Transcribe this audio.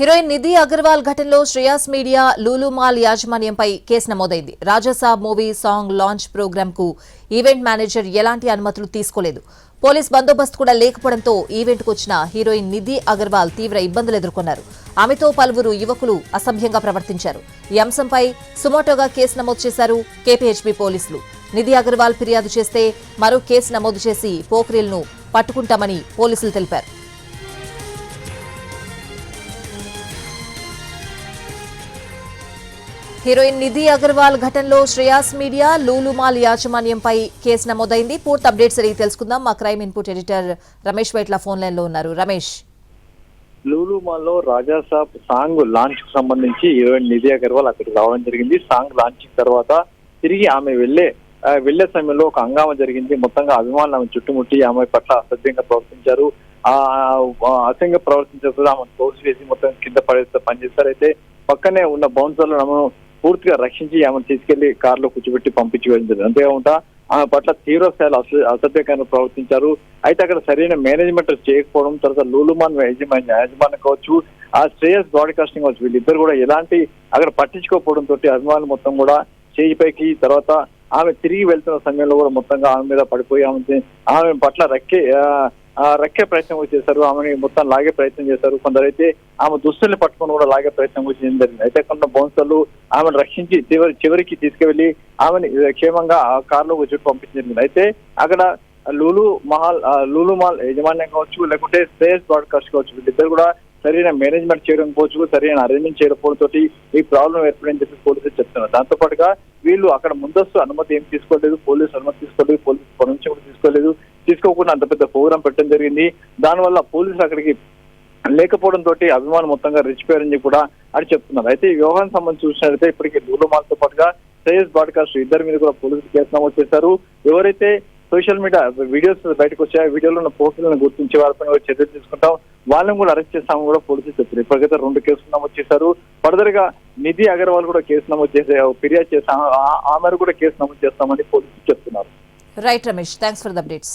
Heroine Nidhi Agarwal ఘటనలో Shreyas media Lulu Mall యాజమాన్యంపై కేసు నమోదైంది. రాజాసాబ్ మూవీ సాంగ్ లాంచ్ ప్రోగ్రామ్కు ఈవెంట్ మేనేజర్ ఎలాంటి అనుమతులు తీసుకోలేదు. పోలీస్ బందోబస్తు కూడా లేకపోవడంతో ఈవెంట్కు వచ్చిన హీరోయిన్ నిధి అగర్వాల్ తీవ్ర ఇబ్బందులు ఎదుర్కొన్నారు. ఆమెతో పలువురు యువకులు అసభ్యంగా ప్రవర్తించారు. ఈ అంశంపై సుమోటోగా కేసు నమోదు చేశారు కేపీహెచ్బీ పోలీసులు. నిధి అగర్వాల్ ఫిర్యాదు చేస్తే మరో కేసు నమోదు చేసి పోఖ్రిల్ను పట్టుకుంటామని పోలీసులు తెలిపారు. హీరోయిన్ నిధి అగర్వాల్ ఘటనలో శ్రేయాస్ మీడియా లూలుమాల్ యాజమాన్యంపై కేసు నమోదైంది. పూర్తి అప్డేట్స్ అడిగి తెలుసుకుందాం. మా crime input editor Ramesh Vytla phone లైన్లో ఉన్నారు. రమేష్. లూలుమాల్లో రాజా సాబ్ సాంగ్ లాంచ్కు సంబంధించి హీరోయిన్ నిధి అగర్వాల్ అక్కడికి రావడం జరిగింది. సాంగ్ లాంచ్ తర్వాత తిరిగి ఆమె వెళ్ళే వెళ్ళే సమయంలో ఒక హంగామా జరిగింది. మొత్తంగా అభిమానులు ఆమె చుట్టుముట్టి ఆమె పట్ల అసభ్యంగా ప్రవర్తించారు. ఆ అసంగా అసహ్యంగా ప్రవర్తించారు ఆమె తోసి వేసి మొత్తం కింద పడేస్తే పనిచేస్తారు. అయితే పక్కనే ఉన్న బౌన్సర్లు ఆమెను పూర్తిగా రక్షించి ఆమెను తీసుకెళ్ళి కారులో కూర్చోబెట్టి పంపించి వెళ్ళింది అంతేకాకుండా ఆమె పట్ల తీవ్ర స్థాయిలో అస- అసభ్యకరంగా ప్రవర్తించారు. అయితే అక్కడ సరైన మేనేజ్మెంట్ చేయకపోవడం తర్వాత లూలుమాన్ యజమాని యాజమాన్యం కావచ్చు ఆ శ్రేయస్ బ్రాడ్కాస్టింగ్ కావచ్చు వీళ్ళిద్దరు కూడా ఎలాంటి అక్కడ పట్టించుకోకపోవడం తోటి అభిమానులు మొత్తం కూడా చేయి పైకి తర్వాత ఆమె తిరిగి వెళ్తున్న సమయంలో కూడా మొత్తంగా ఆమె మీద పడిపోయి ఆమె ఆమె పట్ల రక్కే రక్కే ప్రయత్నం కూడా చేశారు. ఆమెని మొత్తం లాగే ప్రయత్నం చేశారు. కొందరైతే ఆమె దుస్తుల్ని పట్టుకొని కూడా లాగే ప్రయత్నం కూడా చేయడం జరిగింది. అయితే కొంత బౌన్సర్లు ఆమెను రక్షించి చివరి చివరికి తీసుకువెళ్ళి ఆమెని క్షేమంగా ఆ కారులో వచ్చి పంపించింది అయితే అక్కడ లూలు మహల్ లూలు మాల్ యజమాన్యం కావచ్చు లేకుంటే శ్రేయస్ బ్రాడ్కాస్ట్ కావచ్చు వీళ్ళిద్దరు కూడా సరైన మేనేజ్మెంట్ చేయడం పోవచ్చు సరైన అరేంజ్మెంట్ చేయడం తోటి ఈ ప్రాబ్లం ఏర్పడని చెప్పి పోలీసులు చెప్తున్నారు. దాంతో పాటుగా వీళ్ళు అక్కడ ముందస్తు అనుమతి ఏం తీసుకోలేదు పోలీసు అనుమతి తీసుకోలేదు పోలీసు పర్మిషన్ కూడా తీసుకోలేదు. తీసుకోకుండా అంత పెద్ద ప్రోగ్రాం పెట్టడం జరిగింది. దానివల్ల పోలీసులు అక్కడికి లేకపోవడం తోటి అభిమానం మొత్తంగా రెచ్చిపోయారని కూడా అని చెప్తున్నారు. అయితే ఈ వ్యవహారం సంబంధించి చూసినట్లయితే ఇప్పటికీ దూలమాలతో పాటుగా శ్రేయస్ బ్రాడ్కాస్ట్ ఇద్దరి మీద కూడా పోలీసులు కేసు నమోదు చేశారు. ఎవరైతే సోషల్ మీడియా వీడియోస్ బయటకు వచ్చాయి వీడియోలో ఉన్న పోస్టులను గుర్తించి వారిపైన చర్యలు తీసుకుంటాం. వాళ్ళని కూడా అరెస్ట్ చేస్తామని కూడా పోలీసులు చెప్పారు ఇప్పటికైతే రెండు కేసులు నమోదు చేశారు. ఫర్దర్గా నిధి అగర్వాల్ కూడా కేసు నమోదు చేసే ఫిర్యాదు చేస్తాం ఆమె ఆ మేరకు కూడా కేసు నమోదు చేస్తామని పోలీసులు చెప్తున్నారు. Right Ramesh thanks for the updates